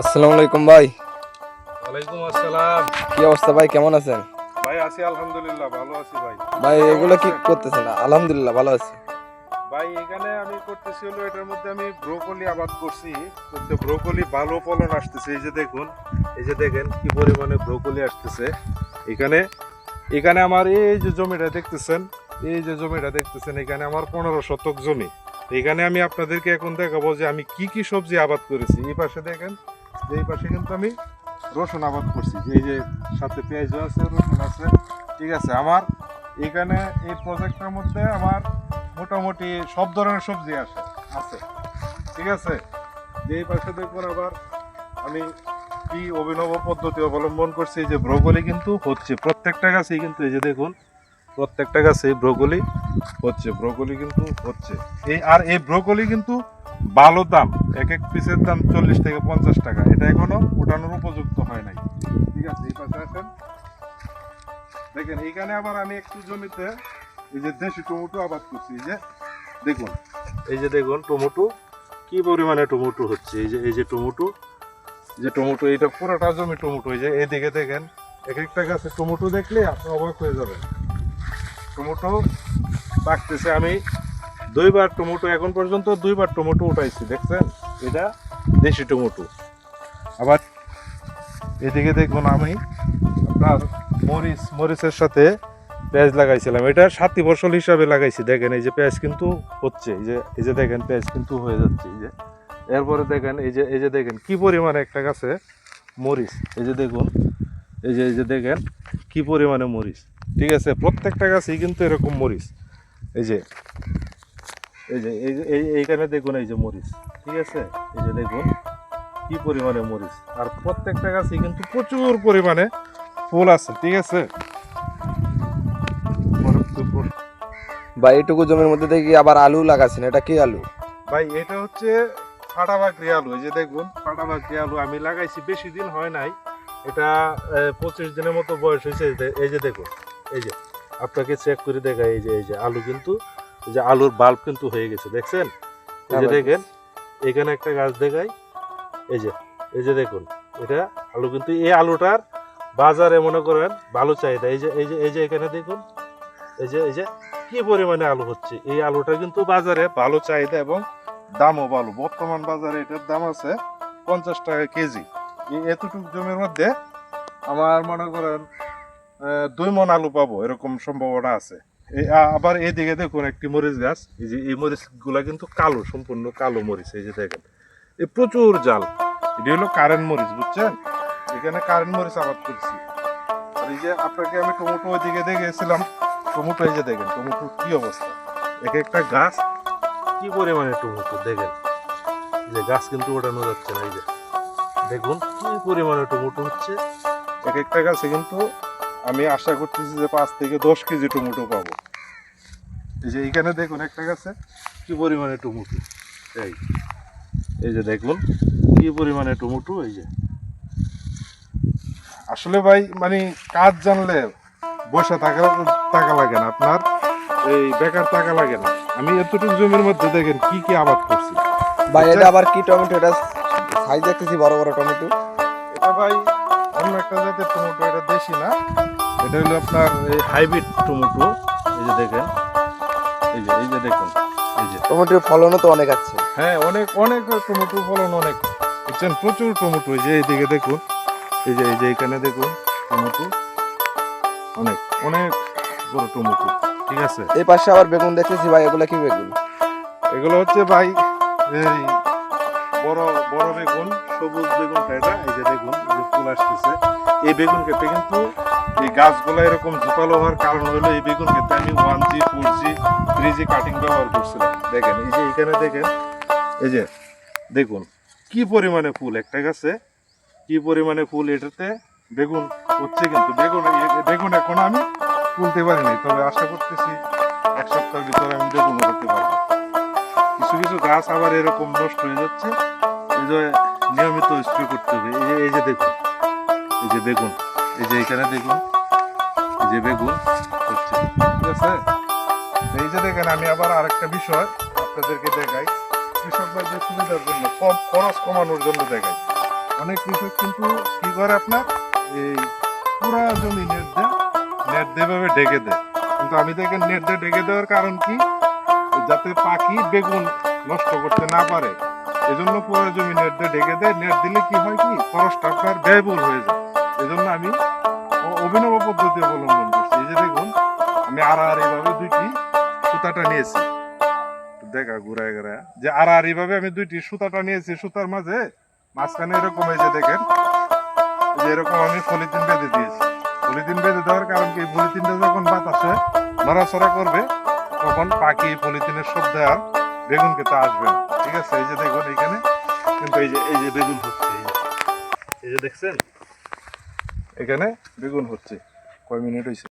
আসসালামু আলাইকুম ভাই। ওয়ালাইকুম আসসালাম। কি অবস্থা ভাই কেমন আছেন? ভাই আছি আলহামদুলিল্লাহ ভালো আছি ভাই। ভাই এগুলো কি করতেছেন? আলহামদুলিল্লাহ ভালো আছি। ভাই এখানে আমি করতেছি হলো এটার মধ্যে আমি ব্রোকলি আবাদ করছি। কিন্তু ব্রোকলি ভালো ফলন আসতেছে এই যে দেখুন এই যে দেখেন কি পরিমাণে ব্রোকলি আসতেছে। এখানে এখানে আমার এই যে জমিটা দেখতেছেন এই যে জমিটা দেখতেছেন এখানে আমার পনেরো শতক জমি। এখানে আমি আপনাদেরকে এখন দেখাবো যে আমি কি কি সবজি আবাদ করেছি। এই পাশে দেখেন যে এই পাশে কিন্তু আমি রসুন আবাদ করছি এই যে সাথে পেঁয়াজ আছে, রসুন আছে, ঠিক আছে। আমার এখানে এই প্রজেক্টের মধ্যে আমার মোটামুটি সব ধরনের সবজি আসে, আছে, ঠিক আছে। যে এই পাশে দেখুন আবার আমি কি অভিনব পদ্ধতি অবলম্বন করছি, এই যে ব্রোকলি কিন্তু হচ্ছে, প্রত্যেকটা গাছেই কিন্তু এই যে দেখুন, প্রত্যেকটা গাছে ব্রোকলি হচ্ছে, ব্রোকলি কিন্তু হচ্ছে। এই আর এই ব্রোকলি কিন্তু ভালো দাম এক এক পিসের দাম চল্লিশ থেকে পঞ্চাশ টাকা। এটা এখনও ওঠানোর উপযুক্ত হয় নাই। ঠিক আছে এই পাশে আসেন। দেখেন এখানে আবার আমি একটু জমিতে এই যে দেশি টমেটো আবাদ করছি এই যে দেখুন। এই যে দেখুন টমেটো কি পরিমাণে টমেটো হচ্ছে? এই যে এই যে টমেটো। যে টমেটো এটা পুরোটা জমি টমেটো এই যে এদিকে দেখেন এক একটা গাছে টমেটো দেখলে আপনি অবাক হয়ে যাবেন। টমেটো পাকতেছে আমি দুইবার টমেটো, এখন পর্যন্ত দুইবার টমেটো উঠাইছি, দেখছেন? এটা দেশি টমেটো। আবার এদিকে দেখুন আমি আপনার মরিচ, মরিচের সাথে পেঁয়াজ লাগাইছিলাম। এটা সাতটি ফসল হিসাবে লাগাইছি, দেখেন, এই যে পেঁয়াজ কিন্তু হচ্ছে, এই যে এই যে দেখেন, পেঁয়াজ কিন্তু হয়ে যাচ্ছে, এই যে। এরপরে দেখেন, এই যে এই যে দেখেন, কি পরিমাণে একটা গাছে মরিচ, এই যে দেখুন, এই যে এই যে দেখেন, কি পরিমাণে মরিচ। ঠিক আছে, প্রত্যেকটা গাছেই কিন্তু এরকম মরিচ, এই যে। এই যে এই এই- এইখানে দেখুন এই যে মরিচ ঠিক আছে? এই যে দেখুন কি পরিমাণে মরিচ? আর প্রত্যেকটা গাছেই কিন্তু প্রচুর পরিমাণে ফুল আছে ঠিক আছে? ভাই এটুকু জমির মধ্যে দেখি আবার আলু লাগাছেন এটা কি আলু? ভাই এটা হচ্ছে ফাটাবাকরি আলু এই যে দেখুন ফাটাবাকরি আলু আমি লাগাইছি বেশি দিন হয় নাই। এটা পঁচিশ দিনের মতো বয়স হয়েছে এই যে- দেখুন এই যে আপনাকে চেক করে দেখাই এই যে এই যে আলু কিন্তু যে আলুর বাল্ব কিন্তু হয়ে গেছে দেখছেন? এই যে হ্যাঁ দেখেন এখানে একটা গাছ দেখাই। এই যে এই যে দেখুন এটা আলু কিন্তু এই আলুটার বাজারে মনে করেন ভালো চাহিদা। এই যে এই যে এই যে এখানে দেখুন এই যে এই যে কি পরিমাণে আলু হচ্ছে? এই আলুটা কিন্তু বাজারে ভালো চাহিদা এবং দামও ভালো। বর্তমান বাজারে এটার দাম আছে পঞ্চাশ টাকা কেজি। এই এতটুকু জমির মধ্যে আমার মনে করেন দুই মন আলু পাবো এরকম সম্ভাবনা আছে। আবার এইদিকে দেখুন একটি মরিচ গাছ। এই যে, এই মরিচগুলা কিন্তু কালো, সম্পূর্ণ কালো মরিচ, এই যে দেখেন। এই প্রচুর জাল। এটি হলো কারেন্ট মরিচ, বুঝছেন? এখানে কারেন্ট মরিচ আবাদ করছি। আর এই যে আপনাকে আমি টমেটো ওইদিকে দেখেছিলাম। টমেটো এই যে দেখেন, টমেটোর কি অবস্থা? এক একটা গাছ কি পরিমাণে টমেটো, দেখেন? যে গাছ কিন্তু ওঠানো যাচ্ছে না, এই যে। দেখুন কি পরিমাণে টমেটো হচ্ছে। এক একটা গাছে কিন্তু আমি আশা করতেছি যে পাঁচ থেকে দশ কেজি টমেটো পাবো। এই যে এইখানে দেখুন একটা গাছে কি পরিমাণে টমেটো। এই এই যে দেখুন কি পরিমাণে টমেটো এই যে। আসলে ভাই মানে কাজ জানলে বসে থাকা টাকা লাগে না আপনার এই বেকার টাকা লাগে না। আমি এতটুকু জমির মধ্যে দেখেন কি কি আবাদ করছি। ভাই এটা আবার কি টমেটো? এটা সাইজ দেখতেছি বড় বড় টমেটো। এটা ভাই একটা জাতের টমেটো এটা দেশি না এটা হলো আপনার এই হাইব্রিড টমেটো এই যে দেখেন এই যে এই যে দেখুন এই যে। টমেটোর ফলনও তো অনেক আছে। হ্যাঁ অনেক অনেক টমেটো ফলন অনেক। বুঝছেন? প্রচুর টমেটো এই যে এইদিকে দেখুন এই যে এই যে এখানে দেখুন টমেটো অনেক অনেক বড় টমেটো ঠিক আছে? এই পাশে আবার বেগুন দেখতেছি ভাই এগুলো কি বেগুন? এগুলো হচ্ছে ভাই এই বড় বড় বেগুন, সবুজ বেগুনটা এটা এই যে দেখুন যে ফুল আসতেছে। এই বেগুন ক্ষেত্রে কিন্তু এই গাছগুলো এরকম ঝোপালো হওয়ার কারণ হলো এই বেগুন ক্ষেত্রে one G four G three G cutting ব্যবহার করছিলাম। দেখেন, এই যে এখানে দেখেন, এই যে দেখুন, কি পরিমাণে ফুল একটা গাছে, কি পরিমাণে ফুল এটাতে বেগুন হচ্ছে কিন্তু বেগুন বেগুন এখন আমি তুলতে পারি তবে আশা করতেছি এক সপ্তাহের ভিতরে আমি বেগুন করতে পারব। কিছু কিছু গাছ আবার এরকম নষ্ট হয়ে যাচ্ছে। এই যে নিয়মিত স্প্রে করতে হবে। এই যে এই যে দেখুন, এই যে বেগুন, এই যে এখানে দেখুন, এই যে বেগুন হচ্ছে। ঠিক আছে? এই যে দেখেন, আমি আবার আরেকটা বিষয় আপনাদেরকে দেখাই। কৃষক ভাইদের সুবিধার জন্য, কম খরচ কমানোর জন্য দেখাই। অনেক কৃষক কিন্তু কি করে আপনার? এই পুরা জমি নেট দেয়, নেট দিয়ে ঢেকে দেয়। কিন্তু আমি দেখেন, নেট দিয়ে ঢেকে দেওয়ার কারণ কি? যাতে পাখি বেগুন নষ্ট করতে না পারে। এজন্য পুরো জমি নেট দিয়ে ঢেকে দেয়। নেট দিলে কি হয় কি? খরচটা ব্যয়বহুল হয়ে যায়। এজন্য আমি অভিনব পদ্ধতি অবলম্বন করছি। এই যে দেখুন, আমি আড়াআড়ি ভাবে দুইটি সুতাটা নিয়েছি। দেখা, ঘুরায় ঘুরায়। যে আড়াআড়ি ভাবে আমি দুইটি সুতাটা নিয়েছি সুতার মাঝে, মাঝখানে এরকম যে দেখেন যে এরকম আমি পলিথিন বেঁধে দিয়েছি। পলিথিন বেঁধে দেওয়ার কারণ কি? পলিথিনটা যখন বাতাসে নড়াচড়া করবে তখন পাখি পলিথিনের সব দেওয়া বেগুন খেতে আসবে ঠিক আছে? এই যে দেখুন এইখানে কিন্তু এই যে এই যে বেগুন হচ্ছে। এই যে দেখছেন? এখানে বেগুন হচ্ছে। কয় মিনিট হয়েছে